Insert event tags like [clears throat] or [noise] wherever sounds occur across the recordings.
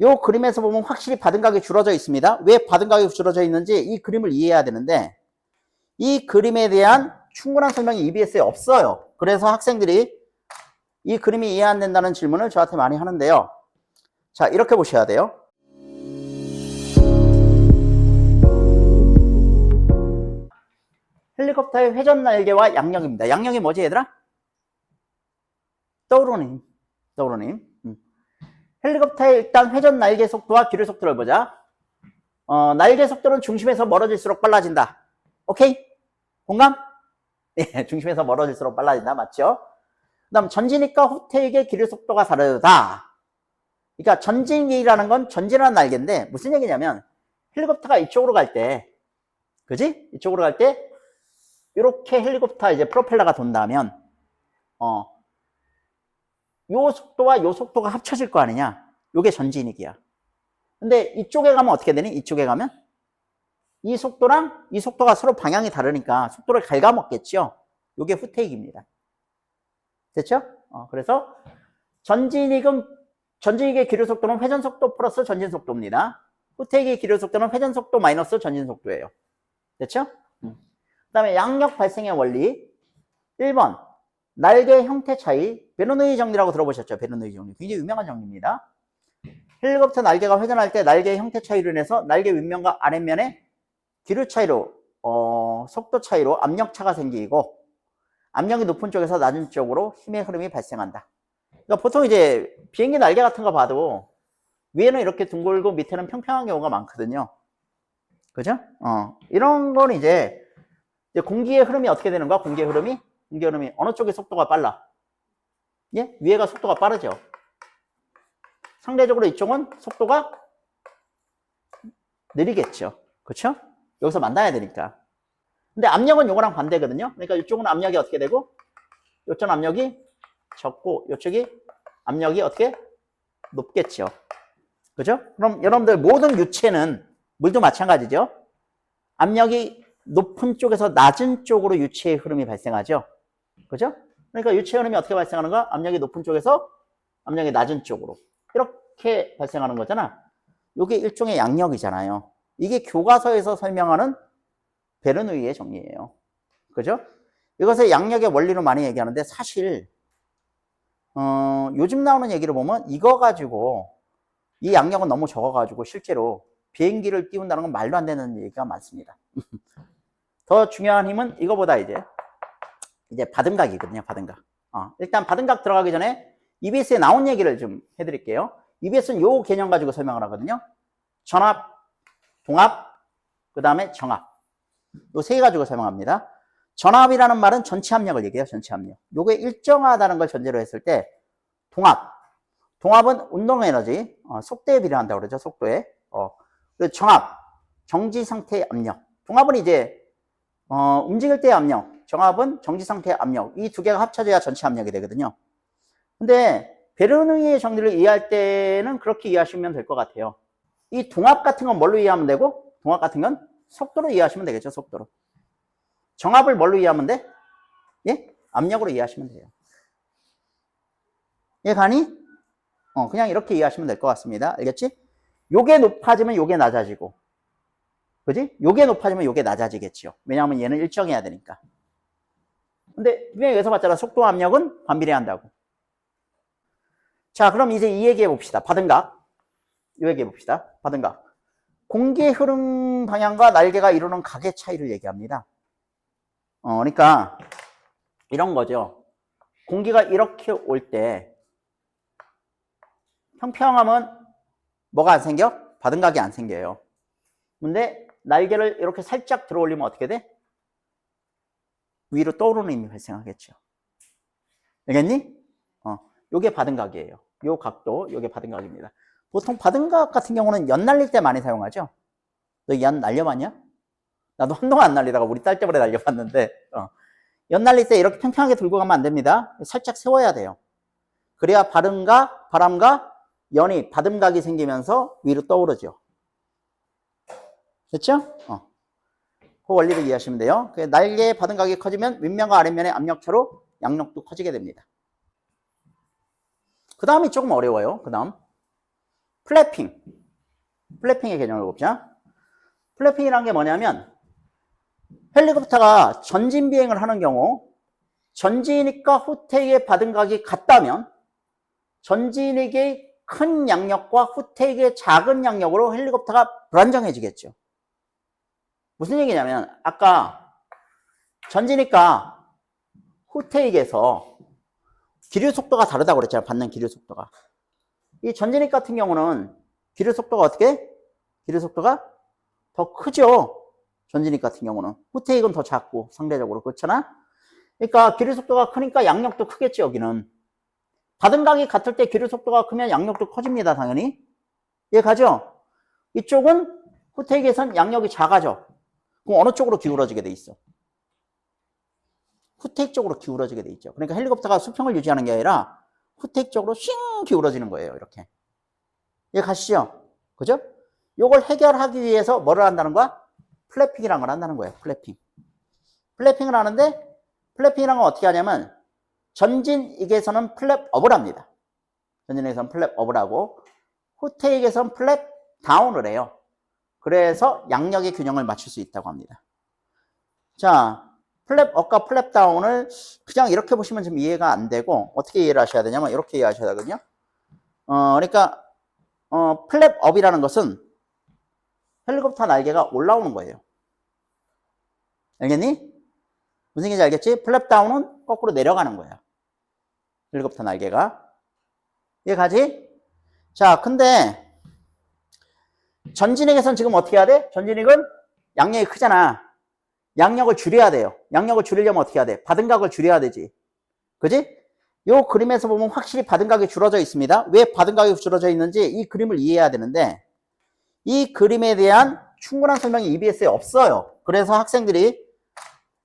요 그림에서 보면 확실히 받은 가격이 줄어져 있습니다. 왜 받은 가격이 줄어져 있는지 이 그림을 이해해야 되는데 이 그림에 대한 충분한 설명이 EBS에 없어요. 그래서 학생들이 이 그림이 이해 안 된다는 질문을 저한테 많이 하는데요. 자, 이렇게 보셔야 돼요. 헬리콥터의 회전 날개와 양력입니다. 양력이 뭐지, 얘들아? 떠오르는 힘. 떠오르는. 헬리콥터의 일단 회전 날개 속도와 기류 속도를 보자. 어, 날개 속도는 중심에서 멀어질수록 빨라진다. 오케이? 공감? 예, [laughs] 중심에서 멀어질수록 빨라진다. 맞죠? 그 다음 전진익과 후퇴익의 기류 속도가 다르다. 그러니까 전진익이라는 건 전진하는 날개인데 무슨 얘기냐면 헬리콥터가 이쪽으로 갈 때, 그지? 이쪽으로 갈 때 이렇게 헬리콥터 이제 프로펠러가 돈다면 어, 요 속도와 요 속도가 합쳐질 거 아니냐? 요게 전진익이야. 근데 이쪽에 가면 어떻게 되니? 이쪽에 가면 이 속도랑 이 속도가 서로 방향이 다르니까 속도를 갉아먹겠죠. 요게 후퇴익입니다. 됐죠? 어, 그래서 전진익은 전진익의 기류 속도는 회전 속도 플러스 전진 속도입니다. 후퇴익의 기류 속도는 회전 속도 마이너스 전진 속도예요. 됐죠? 음. 그다음에 양력 발생의 원리 1번 날개 형태 차이 베르누이 정리라고 들어보셨죠? 베르누이 정리 굉장히 유명한 정리입니다. 헬리콥터 날개가 회전할 때 날개의 형태 차이로 인해서 날개 윗면과 아랫면에 기류 차이로 어, 속도 차이로 압력 차가 생기고 압력이 높은 쪽에서 낮은 쪽으로 힘의 흐름이 발생한다. 그러니까 보통 이제 비행기 날개 같은 거 봐도 위에는 이렇게 둥글고 밑에는 평평한 경우가 많거든요. 그죠? 어, 이런 건 이제, 이제 공기의 흐름이 어떻게 되는 거야? 공기의 흐름이? 흐름이 어느 쪽의 속도가 빨라? 예? 위에가 속도가 빠르죠. 상대적으로 이쪽은 속도가 느리겠죠. 그렇죠? 여기서 만나야 되니까. 근데 압력은 요거랑 반대거든요. 그러니까 이쪽은 압력이 어떻게 되고 이쪽 압력이 적고 이쪽이 압력이 어떻게 높겠죠. 그죠? 그럼 여러분들 모든 유체는 물도 마찬가지죠. 압력이 높은 쪽에서 낮은 쪽으로 유체의 흐름이 발생하죠. 그죠? 그러니까 유체 흐름이 어떻게 발생하는가? 압력이 높은 쪽에서 압력이 낮은 쪽으로. 이렇게 발생하는 거잖아. 이게 일종의 양력이잖아요. 이게 교과서에서 설명하는 베르누이의 정리예요. 그죠? 이것을 양력의 원리로 많이 얘기하는데 사실 어, 요즘 나오는 얘기를 보면 이거 가지고 이 양력은 너무 적어가지고 실제로 비행기를 띄운다는 건 말도 안 되는 얘기가 많습니다. [laughs] 더 중요한 힘은 이거보다 이제 이제 받음각이거든요. 받음각. 어, 일단 받음각 들어가기 전에 EBS에 나온 얘기를 좀 해드릴게요. EBS는 요 개념 가지고 설명을 하거든요. 전압, 동압, 그 다음에 정압. 요세 가지고 설명합니다. 전압이라는 말은 전체 압력을 얘기해요. 전체 압력. 요게 일정하다는 걸 전제로 했을 때 동압. 동압은 운동 에너지, 어, 속도에 비례한다고 그러죠. 속도에. 어, 정압, 정지 상태의 압력. 동압은 이제 어, 움직일 때의 압력, 정압은 정지 상태의 압력. 이 두 개가 합쳐져야 전체 압력이 되거든요. 근데 베르누이의 정리를 이해할 때는 그렇게 이해하시면 될 것 같아요. 이 동압 같은 건 뭘로 이해하면 되고 동압 같은 건 속도로 이해하시면 되겠죠. 속도로. 정압을 뭘로 이해하면 돼? 예? 압력으로 이해하시면 돼요. 예, 가니? 어, 그냥 이렇게 이해하시면 될 것 같습니다. 알겠지? 요게 높아지면 요게 낮아지고. 그지? 요게 높아지면 요게 낮아지겠죠. 왜냐하면 얘는 일정해야 되니까. 근데 분명히 여기서 봤잖아. 속도 압력은 반비례한다고. 자, 그럼 이제 이 얘기해 봅시다. 받은 각. 이 얘기해 봅시다. 받은 각. 공기의 흐름 방향과 날개가 이루는 각의 차이를 얘기합니다. 어, 그러니까 이런 거죠. 공기가 이렇게 올 때 평평하면 뭐가 안 생겨? 받은 각이 안 생겨요. 근데 날개를 이렇게 살짝 들어 올리면 어떻게 돼? 위로 떠오르는 힘이 발생하겠죠. 알겠니? 어, 요게 받은 각이에요. 요 각도, 요게 받은 각입니다. 보통 받은 각 같은 경우는 연 날릴 때 많이 사용하죠? 너 연 날려봤냐? 나도 한동안 안 날리다가 우리 딸 때문에 날려봤는데, 어. 연 날릴 때 이렇게 평평하게 들고 가면 안 됩니다. 살짝 세워야 돼요. 그래야 바람과, 바람과 연이, 받음각이 생기면서 위로 떠오르죠. 됐죠? 어. 그 원리를 이해하시면 돼요. 그 날개의 받음각이 커지면 윗면과 아랫면의 압력차로 양력도 커지게 됩니다. 그 다음이 조금 어려워요. 그 다음. 플래핑. 플래핑의 개념을 봅자. 플래핑이란 게 뭐냐면 헬리콥터가 전진 비행을 하는 경우 전진익과 후퇴익의 받은 각이 같다면 전진익의 큰 양력과 후퇴익의 작은 양력으로 헬리콥터가 불안정해지겠죠. 무슨 얘기냐면 아까 전진익과 후퇴익에서 기류 속도가 다르다고 그랬잖아요. 받는 기류 속도가. 이 전진익 같은 경우는 기류 속도가 어떻게? 기류 속도가 더 크죠. 전진익 같은 경우는. 후퇴익은 더 작고 상대적으로 그렇잖아. 그러니까 기류 속도가 크니까 양력도 크겠지 여기는. 받은 각이 같을 때 기류 속도가 크면 양력도 커집니다. 당연히. 이해 가죠? 이쪽은 후퇴익에선 양력이 작아져. 그럼 어느 쪽으로 기울어지게 돼 있어? 후퇴익 쪽으로 기울어지게 돼 있죠. 그러니까 헬리콥터가 수평을 유지하는 게 아니라 후퇴익 쪽으로 쉥 기울어지는 거예요. 이렇게. 이해 가시죠? 그죠? 요걸 해결하기 위해서 뭐를 한다는 거야? 플래핑이라는 걸 한다는 거예요. 플래핑. 플래핑을 하는데 플래핑이라는 건 어떻게 하냐면 전진익에서는 플랩 업을 합니다. 전진익에서는 플랩 업을 하고 후퇴익에서는 플랩 다운을 해요. 그래서 양력의 균형을 맞출 수 있다고 합니다. 자, 플랩 업과 플랩 다운을 그냥 이렇게 보시면 좀 이해가 안 되고 어떻게 이해를 하셔야 되냐면 이렇게 이해하셔야 되거든요. 어, 그러니까 어, 플랩 업이라는 것은 헬리콥터 날개가 올라오는 거예요. 알겠니? 무슨 얘기인지 알겠지? 플랩 다운은 거꾸로 내려가는 거야. 헬리콥터 날개가. 이해 가지? 자, 근데 전진익에선 지금 어떻게 해야 돼? 전진익은 양력이 크잖아. 양력을 줄여야 돼요. 양력을 줄이려면 어떻게 해야 돼? 받은 각을 줄여야 되지. 그지? 요 그림에서 보면 확실히 받은 각이 줄어져 있습니다. 왜 받은 각이 줄어져 있는지 이 그림을 이해해야 되는데 이 그림에 대한 충분한 설명이 EBS에 없어요. 그래서 학생들이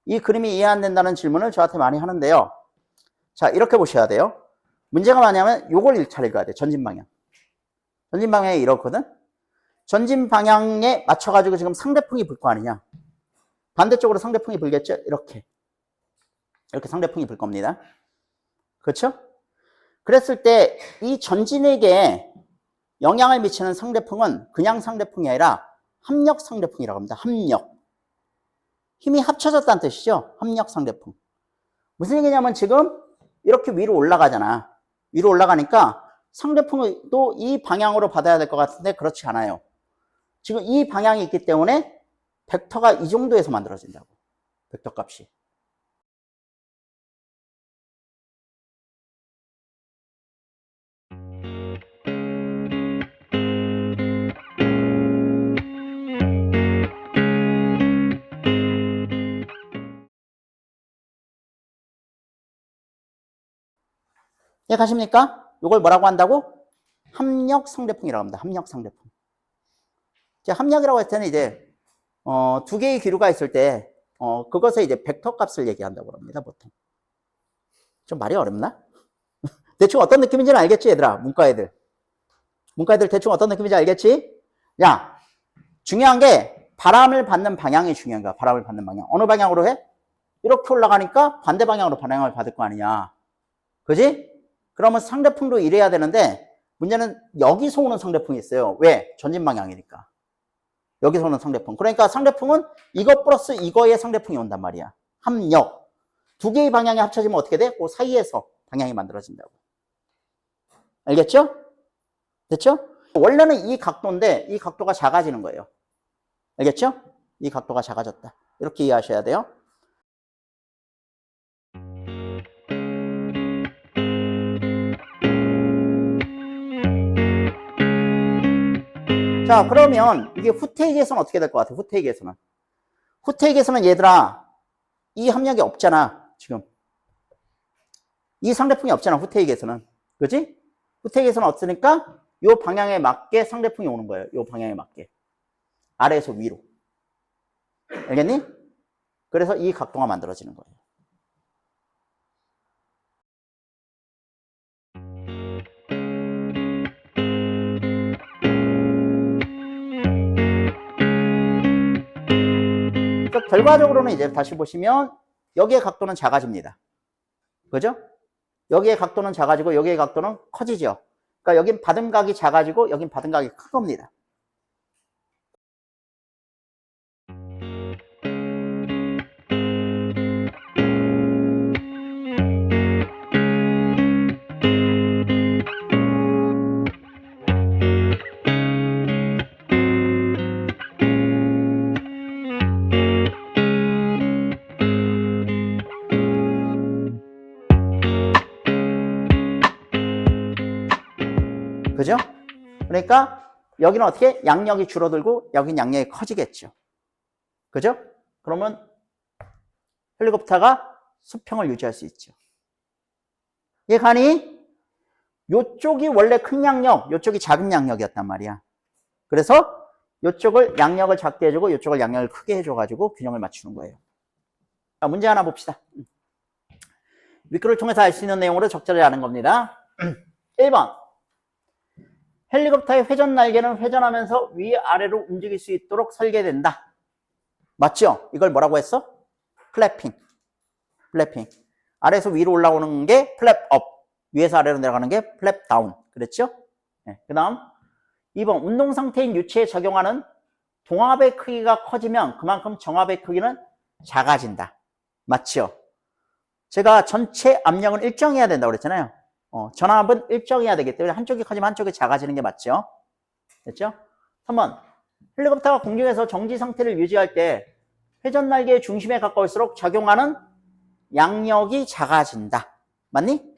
이 그림이 이해 안 된다는 질문을 저한테 많이 하는데요. 자, 이렇게 보셔야 돼요. 문제가 뭐냐면 요걸 1차례 읽어야 돼. 전진 방향. 전진 방향이 이렇거든. 전진 방향에 맞춰가지고 지금 상대풍이 불 거 아니냐. 반대쪽으로 상대풍이 불겠죠? 이렇게. 이렇게 상대풍이 불 겁니다. 그렇죠? 그랬을 때 이 전진에게 영향을 미치는 상대풍은 그냥 상대풍이 아니라 합력 상대풍이라고 합니다. 합력. 힘이 합쳐졌다는 뜻이죠. 합력 상대풍. 무슨 얘기냐면 지금 이렇게 위로 올라가잖아. 위로 올라가니까 상대풍도 이 방향으로 받아야 될 것 같은데 그렇지 않아요. 지금 이 방향이 있기 때문에 벡터가 이 정도에서 만들어진다고. 벡터 값이. 예, 가십니까? 이걸 뭐라고 한다고? 합력 상대풍이라고 합니다. 합력 상대풍. 자, 합력이라고 했을 때는 이제 어, 두 개의 기류가 있을 때 어, 그것의 이제 벡터 값을 얘기한다고 합니다. 보통. 좀 말이 어렵나? [laughs] 대충 어떤 느낌인지는 알겠지, 얘들아? 문과 애들. 문과 애들 대충 어떤 느낌인지 알겠지? 야, 중요한 게 바람을 받는 방향이 중요한 거야. 바람을 받는 방향. 어느 방향으로 해? 이렇게 올라가니까 반대 방향으로 방향을 받을 거 아니냐. 그지? 그러면 상대풍도 이래야 되는데 문제는 여기서 오는 상대풍이 있어요. 왜? 전진 방향이니까. 여기서 오는 상대풍. 그러니까 상대풍은 이거 플러스 이거의 상대풍이 온단 말이야. 합력. 두 개의 방향이 합쳐지면 어떻게 돼? 그 사이에서 방향이 만들어진다고. 알겠죠? 됐죠? 원래는 이 각도인데 이 각도가 작아지는 거예요. 알겠죠? 이 각도가 작아졌다. 이렇게 이해하셔야 돼요. 자, 그러면 이게 후퇴익에서는 어떻게 될 것 같아? 후퇴익에서는. 후퇴익에서는 얘들아, 이 합력이 없잖아, 지금. 이 상대풍이 없잖아, 후퇴익에서는. 그지? 후퇴익에서는 없으니까 요 방향에 맞게 상대풍이 오는 거예요. 요 방향에 맞게. 아래에서 위로. 알겠니? 그래서 이 각도가 만들어지는 거예요. 결과적으로는 이제 다시 보시면 여기의 각도는 작아집니다. 그죠? 여기의 각도는 작아지고 여기의 각도는 커지죠. 그러니까 여긴 받음각이 작아지고 여긴 받음각이 큰 겁니다. 그러니까 여기는 어떻게 양력이 줄어들고 여긴 양력이 커지겠죠. 그죠? 그러면 헬리콥터가 수평을 유지할 수 있죠. 얘 가니 요쪽이 원래 큰 양력, 요쪽이 작은 양력이었단 말이야. 그래서 요쪽을 양력을 작게 해주고 요쪽을 양력을 크게 해줘가지고 균형을 맞추는 거예요. 자, 문제 하나 봅시다. 미크를 통해서 알 수 있는 내용으로 적절히 아는 겁니다. [clears throat] 1번. 헬리콥터의 회전 날개는 회전하면서 위아래로 움직일 수 있도록 설계된다. 맞죠? 이걸 뭐라고 했어? 플래핑. 플래핑. 아래에서 위로 올라오는 게 플랩 업. 위에서 아래로 내려가는 게 플랩 다운. 그랬죠? 네. 그 다음 2번 운동 상태인 유체에 적용하는 동압의 크기가 커지면 그만큼 정압의 크기는 작아진다. 맞죠? 제가 전체 압력은 일정해야 된다고 그랬잖아요. 어, 전압은 일정해야 되기 때문에 한쪽이 커지면 한쪽이 작아지는 게 맞죠? 됐죠? 3번 헬리콥터가 공중에서 정지 상태를 유지할 때 회전 날개의 중심에 가까울수록 작용하는 양력이 작아진다. 맞니?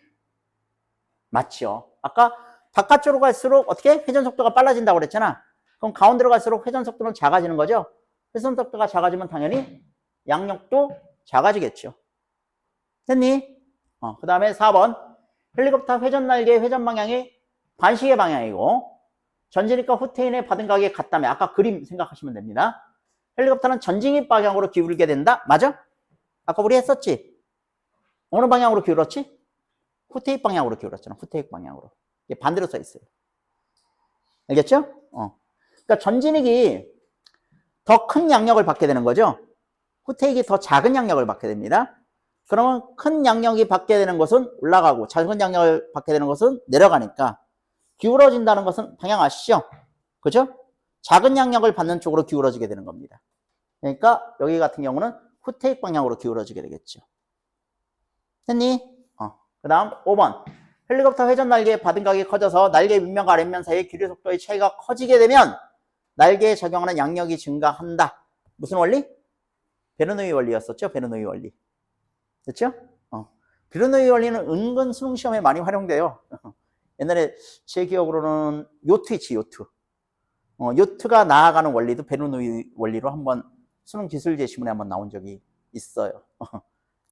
맞죠? 아까 바깥쪽으로 갈수록 어떻게 회전 속도가 빨라진다고 그랬잖아. 그럼 가운데로 갈수록 회전 속도는 작아지는 거죠. 회전 속도가 작아지면 당연히 양력도 작아지겠죠. 됐니? 어, 그 다음에 4번 헬리콥터 회전 날개의 회전 방향이 반시계 방향이고 전진입과 후퇴인의 받은 각이 같다면 아까 그림 생각하시면 됩니다. 헬리콥터는 전진입 방향으로 기울게 된다. 맞아? 아까 우리 했었지? 어느 방향으로 기울었지? 후퇴입 방향으로 기울었잖아. 후퇴입 방향으로. 이게 반대로 써 있어요. 알겠죠? 어. 그러니까 전진익이 더 큰 양력을 받게 되는 거죠. 후퇴익이 더 작은 양력을 받게 됩니다. 그러면 큰 양력이 받게 되는 것은 올라가고 작은 양력을 받게 되는 것은 내려가니까 기울어진다는 것은 방향 아시죠? 그죠? 작은 양력을 받는 쪽으로 기울어지게 되는 겁니다. 그러니까 여기 같은 경우는 후퇴익 방향으로 기울어지게 되겠죠. 됐니? 어. 그 다음 5번 헬리콥터 회전 날개의 받은 각이 커져서 날개 윗면과 아랫면 사이의 기류 속도의 차이가 커지게 되면 날개에 적용하는 양력이 증가한다. 무슨 원리? 베르노이 원리였었죠? 베르노이 원리. 됐죠? 어. 베르노이 원리는 은근 수능 시험에 많이 활용돼요. [laughs] 옛날에 제 기억으로는 요트 있지, 요트. 어, 요트가 나아가는 원리도 베르노이 원리로 한번 수능 기술 제시문에 한번 나온 적이 있어요. [laughs]